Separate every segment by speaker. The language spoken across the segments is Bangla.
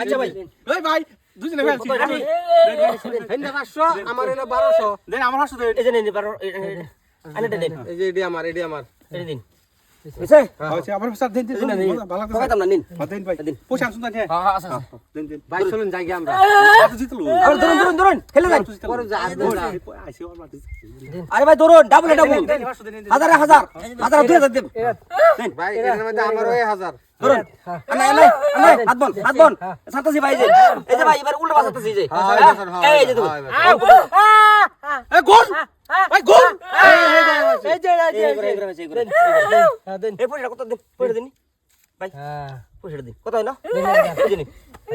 Speaker 1: আচ্ছা ভাই।
Speaker 2: ভাই দুজনে
Speaker 3: পাঁচশো আমার এলো বারোশো।
Speaker 2: আমার
Speaker 1: এই যে দেন
Speaker 3: এই আমার আমার।
Speaker 1: দিন বুঝছে
Speaker 2: আচ্ছা আমার স্যার দেন দেন ভালো লাগছে
Speaker 1: পকাতাম না নিন।
Speaker 2: দেন ভাই।
Speaker 1: দিন।
Speaker 2: পয়সা আনছুন দেন।
Speaker 1: হ্যাঁ হ্যাঁ আচ্ছা
Speaker 2: দেন দেন।
Speaker 3: ভাই চলুন যাই আমরা।
Speaker 2: কত জিতলো।
Speaker 1: আবার ধরুন ধরুন ধরুন খেলে যান
Speaker 3: পরে যা
Speaker 2: আইসি আমার
Speaker 1: আরে ভাই ধরুন ডাবল ডাবল হাজার হাজার। হাজার দুই হাজার দেব
Speaker 3: ভাই এর মধ্যে আমার ওই হাজার।
Speaker 1: ধরুন। আনা আনা আনা হাত বন হাত বন সাতাশি ভাই যে। এই যে ভাই এবার উল্টো পাশে সাতাশি যে।
Speaker 3: হ্যাঁ, হ্যাঁ, হ্যাঁ,
Speaker 1: এই যে দেখুন।
Speaker 3: হ্যাঁ,
Speaker 2: এ গোল!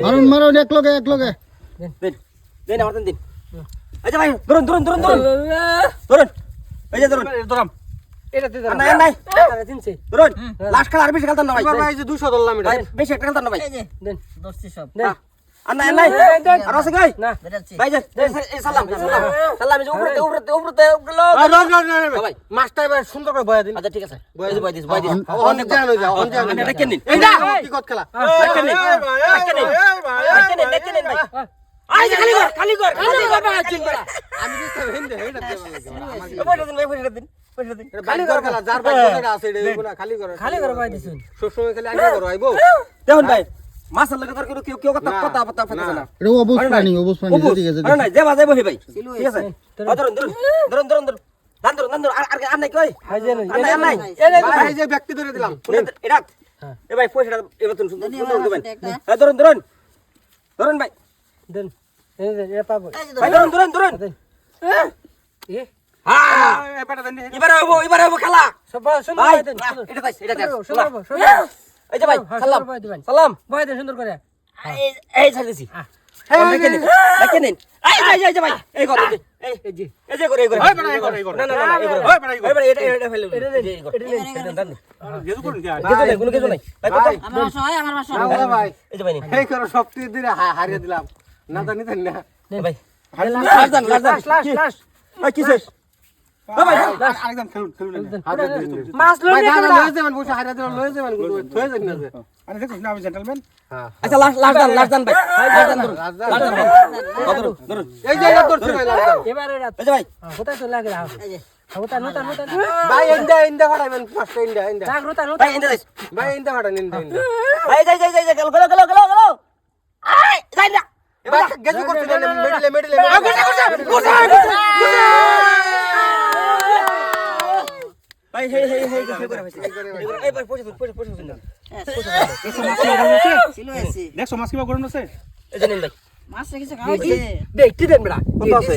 Speaker 4: মারুন মারুন এক লগে এক লগে।
Speaker 1: দিন দিন আমার দিন এই ভাই ধরুন ধরুন ধরুন ধরুন। ধরুন। এই যে ধরুন।
Speaker 2: ধরাম।
Speaker 5: এটা দিতে
Speaker 1: নাই নাই।
Speaker 5: আরে দিনছে
Speaker 1: ধরুন। লাস্ট খেলা আর বেশি খেলতাম না ভাই।
Speaker 3: এবার ভাই যে 200 ধরলাম
Speaker 1: বেশি একটা খেলতাম না ভাই।
Speaker 5: দেন।
Speaker 1: নাই নাই আর আছে কই
Speaker 5: না
Speaker 1: ভাই যে সালাম সালাম সালাম যে উপরে উপরে উপরে উপরে
Speaker 3: আর রস রস না
Speaker 1: ভাই
Speaker 3: মাছটা এবার সুন্দর করে বয়া দিন।
Speaker 1: আচ্ছা ঠিক আছে। Boy this boy this boy this
Speaker 3: অনেক জান হয়ে যাও অনেক জান
Speaker 1: এটা কেন
Speaker 3: এই না কি কত খেলা
Speaker 1: দেখেন নিন দেখেন নিন দেখেন নিন দেখেন নিন ভাই। আই খালি কর খালি কর খালি কর ভাই চিন কর।
Speaker 3: আমি দিতে হেন্দে হেডা দেব লাগে আমার
Speaker 1: পয়সা দিন ভাই পয়সা দিন পয়সা দিন।
Speaker 3: খালি করে খেলা যার ভাই যেটা আছে এটা খালি করে।
Speaker 5: খালি করে পাই দিছেন।
Speaker 3: সব সময় খালি আগে করো আইবো।
Speaker 1: দেখুন ভাই। মাছের লাগে তোর কেউ কেউ কথা কথা কথা কথা না
Speaker 4: এটা অবুজ প্রাণী অবুজ প্রাণী ঠিক আছে
Speaker 1: আরে নাই যাবা যাইবো হে ভাই ঠিক আছে ধরুন ধরুন ধরুন ধরুন ধরুন দান ধরুন আর আর আর নাই কই
Speaker 5: হাই যে
Speaker 1: নাই আর নাই
Speaker 3: এই যে ব্যক্তি ধরে দিলাম
Speaker 1: এটা এ ভাই পয়সাটা এবার তুমি সুন্দর সুন্দর দিবেন হ্যাঁ ধরুন ধরুন ধরুন ভাই
Speaker 5: দেন এই যে এটা পাবো
Speaker 1: ভাই ধরুন ধরুন ধরুন
Speaker 5: এ
Speaker 1: হ্যাঁ
Speaker 2: এবারে দেন
Speaker 1: এবারে হইবো এবারে হইবো খেলা
Speaker 5: সব
Speaker 1: এটা এটা এই যে ভাই
Speaker 5: হ্যাঁ,
Speaker 1: সালাম। সালাম
Speaker 5: বয় দেন সুন্দর করে
Speaker 1: এই এই ছাড় দিছি হ্যাঁ দেখেন নিন দেখেন নিন এই ভাই এই যে ভাই এই কথা এই
Speaker 5: এই যে
Speaker 1: এই যে করে এই করে
Speaker 2: ওই বেটা, এই করে, এই করে।
Speaker 1: না না না না, এই করে
Speaker 2: ওই বেটা, এই করে।
Speaker 1: এই করে, এটা এটা ফেলে
Speaker 5: এটা
Speaker 1: এই
Speaker 5: দেন,
Speaker 1: যে, এই করে।
Speaker 5: এটা দেন।
Speaker 1: এই দেন, দেন, দেন।
Speaker 2: যেহেতু করুন কি
Speaker 1: কিছু নেই কোনো কিছু নেই ভাই কত
Speaker 6: আমার বাসা হয় আমার বাসা
Speaker 3: না ভাই
Speaker 1: এই যে ভাই নিন
Speaker 3: এই করো সব তীর দিলে হারিয়ে দিলাম না জানি না
Speaker 1: এই ভাই
Speaker 3: গেজু করতে দেন মেডিলে মেডিলে
Speaker 1: ভাই হেই হেই হেই করে হইছে এই ভাই পয়সা পয়সা পয়সা
Speaker 6: এসে
Speaker 2: দেখছ মাছ কিবা গরম আছে
Speaker 1: এই যে নিন ভাই
Speaker 6: মাছ রেখেছে খাওয়াইছে
Speaker 5: দেখ কি দেন বড়া
Speaker 1: কত আছে?